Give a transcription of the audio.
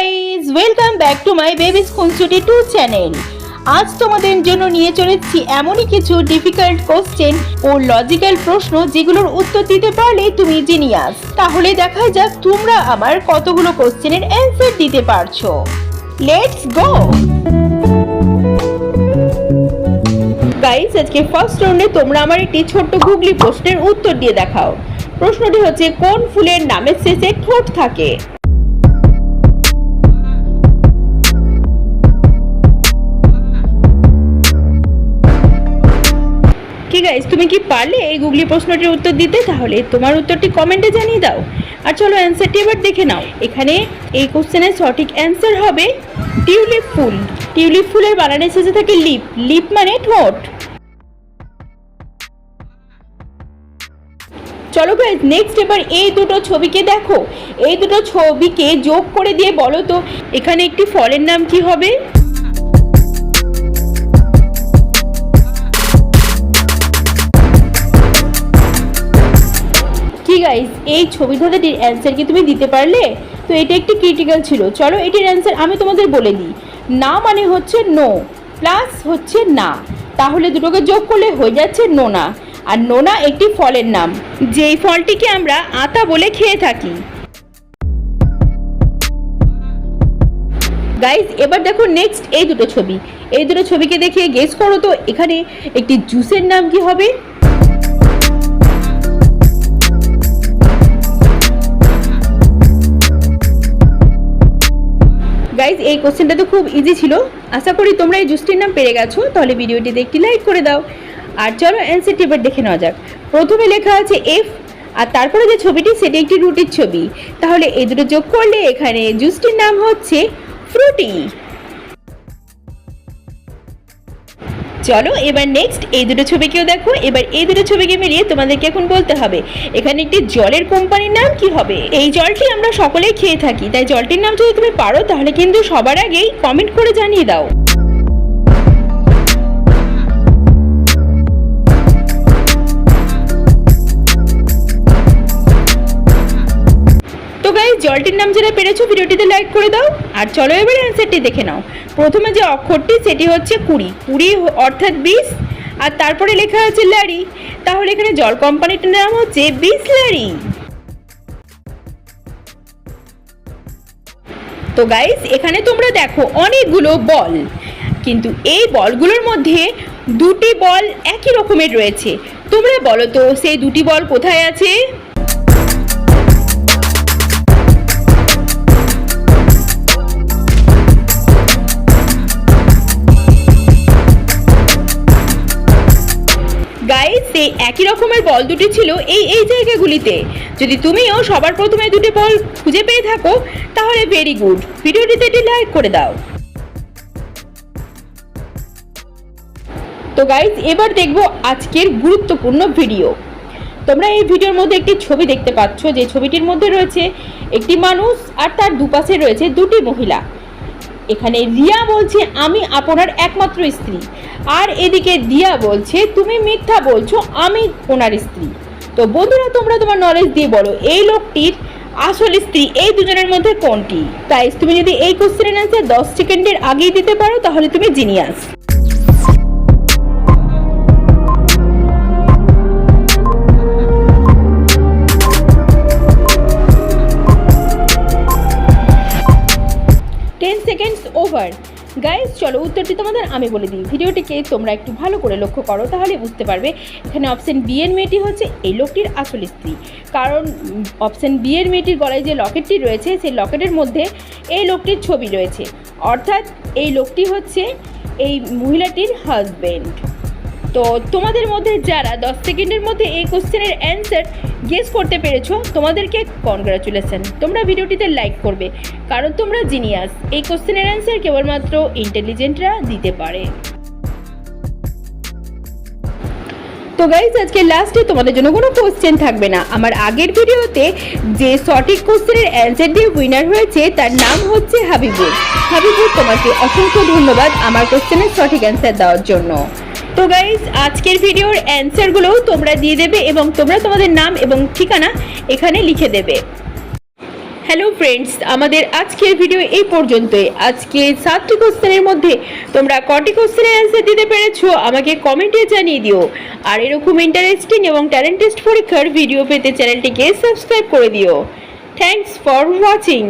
Guys welcome back to my baby খুনসুটি two channel আজ তোমাদের জন্য নিয়ে চলেছি এমনই কিছু ডিফিকাল্ট কোশ্চেন ও লজিক্যাল প্রশ্ন যেগুলোর উত্তর দিতে পারলে তুমি জিনিয়াস তাহলে দেখা যাক তোমরা আমার কতগুলো কোশ্চেনের অ্যান্সার দিতে পারছ। লেটস গো গাইস আজকে ফার্স্ট রাউন্ডে তোমরা আমার একটি ছোট্ট গুগলি প্রশ্নের উত্তর দিয়ে দেখাও। প্রশ্নটি হচ্ছে, কোন ফুলের নামের শেষে ঠোঁট থাকে? তুমি কি পারলে এই গুগলি প্রশ্নটির উত্তর দিতে? তাহলে তোমার উত্তরটি কমেন্টে জানিয়ে দাও। আর চলো অ্যান্সারটি এবার দেখে নাও। এখানে এই কোশ্চেনের সঠিক অ্যান্সার হবে টিউলিপ ফুল। টিউলিপ ফুলের বানানের শেষে থাকে লিপ। লিপ মানে ঠোঁট। চলো গাইজ নেক্সট এবার এই দুটো ছবিকে দেখো। এই দুটো ছবিকে যোগ করে দিয়ে বলো তো, এখানে একটি ফলের নাম কি হবে? গাইজ এই ছবি ধাঁধাটির অ্যান্সার কি তুমি দিতে পারলে? তো এটা একটি ক্রিটিক্যাল ছিল। চলো এটির অ্যান্সার আমি তোমাদের বলে দিই। না মানে হচ্ছে নো প্লাস হচ্ছে না। তাহলে দুটোকে যোগ করলে হয়ে যাচ্ছে নোনা। আর নোনা একটি ফলের নাম। যেই ফলটিকে আমরা আতা বলে খেয়ে থাকি। গাইজ এবার দেখো নেক্সট এই দুটো ছবি। এই দুটো ছবিকে দেখে গেস করো তো, এখানে একটি জুসের নাম কি হবে? কোশ্চেনটা তো খুব ইজি ছিল। আশা করি তোমরা এই জুসটির নাম পেরে গেছো, তাহলে ভিডিওটি একটি লাইক করে দাও। আর চলো অ্যান্সারটি এবার দেখে নেওয়া যাক। প্রথমে লেখা আছে এফ আর তারপরে যে ছবিটি, সেটি একটি রুটির ছবি। তাহলে এই দুটো যোগ করলে এখানে জুসটির নাম হচ্ছে ফ্রুটি চলো, এবার নেক্সট এই দুটো ছবিকেও দেখো। এবার এই দুটো ছবিকে মিলিয়ে তোমাদেরকে এখন বলতে হবে, এখানে একটি জলের কোম্পানির নাম কি হবে? এই জলটি আমরা সকলেই খেয়ে থাকি, তাই জলটির নাম যদি তুমি পারো, তাহলে কিন্তু সবার আগেই কমেন্ট করে জানিয়ে দাও। তো গাইজ জলটির নাম যারা পেরেছ, ভিডিওটিতে লাইক করে দাও। আর চলো এবারে অ্যান্সারটি দেখে নাও। প্রথমে যে অক্ষরটি, সেটি হচ্ছে কুড়ি। কুড়ি অর্থাৎ বিশ আর তারপরে লেখা আছে লারি তাহলে এখানে জল কোম্পানিটার নাম হচ্ছে বিসলারি তো গাইস এখানে তোমরা দেখো অনেকগুলো বল। কিন্তু এই বলগুলোর মধ্যে দুটি বল একই রকমের রয়েছে। তোমরা বলো তো, সেই দুটি বল কোথায় আছে? একই রকমের বল দুটি ছিল এই এই জায়গাগুলিতে। যদি তুমিও সবার প্রথমে দুটি বল খুঁজে পেয়ে থাকো, তাহলে ভেরি গুড ভিডিওটিতে এটি লাইক করে দাও। তো গাইস এবার দেখব আজকের গুরুত্বপূর্ণ ভিডিও তোমরা এই ভিডিওর মধ্যে একটি ছবি দেখতে পাচ্ছ, যে ছবিটির মধ্যে রয়েছে একটি মানুষ আর তার দুপাশে রয়েছে দুটি মহিলা। এখানে রিয়া বলছে, আমি আপনার একমাত্র স্ত্রী। আর এদিকে দিয়া বলছে, তুমি মিথ্যা বলছো, আমি ওনার স্ত্রী। তো বন্ধুরা, তোমরা তোমার নলেজ দিয়ে বলো, এই লোকটির আসল স্ত্রী এই দুজনের মধ্যে কোনটি? তাই তুমি যদি এই কোশ্চেনের অ্যান্সার দশ সেকেন্ডের আগেই দিতে পারো, তাহলে তুমি জিনিয়াস সেকেন্ডস ওভার গাইজ চলো উত্তরটি তোমাদের আমি বলে দিই। ভিডিওটিকে তোমরা একটু ভালো করে লক্ষ্য করো, তাহলে বুঝতে পারবে এখানে অপশন বি এর মেয়েটি হচ্ছে এই লোকটির আসল স্ত্রী। কারণ অপশন বি এর মেয়েটির গলায় যে লকেটটি রয়েছে, সেই লকেটের মধ্যে এই লোকটির ছবি রয়েছে। অর্থাৎ এই লোকটি হচ্ছে এই মহিলাটির হাজবেন্ড তো তোমাদের মধ্যে যারা দশ সেকেন্ডের মধ্যে এই কোশ্চেনের অ্যান্সার গেস করতে পেরেছ, তোমাদেরকে কনগ্রাচুলেশন তোমরা ভিডিওটিতে লাইক করবে, কারণ তোমরা জিনিয়াস এই কোশ্চেনের অ্যান্সার কেবলমাত্র ইন্টেলিজেন্টরা দিতে পারে। তো গাইজ আজকে লাস্টে তোমাদের জন্য কোনো কোশ্চেন থাকবে না। আমার আগের ভিডিওতে যে সঠিক কোশ্চেনের অ্যান্সার দিয়ে উইনার হয়েছে, তার নাম হচ্ছে হাবিবুর হাবিবুর তোমাকে অসংখ্য ধন্যবাদ আমার কোশ্চেনের সঠিক অ্যান্সার দেওয়ার জন্য। তো গাইজ আজকের ভিডিওর অ্যান্সারগুলোও তোমরা দিয়ে দেবে এবং তোমরা তোমাদের নাম এবং ঠিকানা এখানে লিখে দেবে। হ্যালো ফ্রেন্ডস আমাদের আজকের ভিডিও এই পর্যন্তই। আজকে সাতটি কোশ্চেনের মধ্যে তোমরা কটি কোশ্চেনের অ্যান্সার দিতে পেরেছ, আমাকে কমেন্টে জানিয়ে দিও। আর এরকম ইন্টারেস্টিং এবং ট্যালেন্ট টেস্ট পরীক্ষার ভিডিও পেতে চ্যানেলটিকে সাবস্ক্রাইব করে দিও। Thanks for watching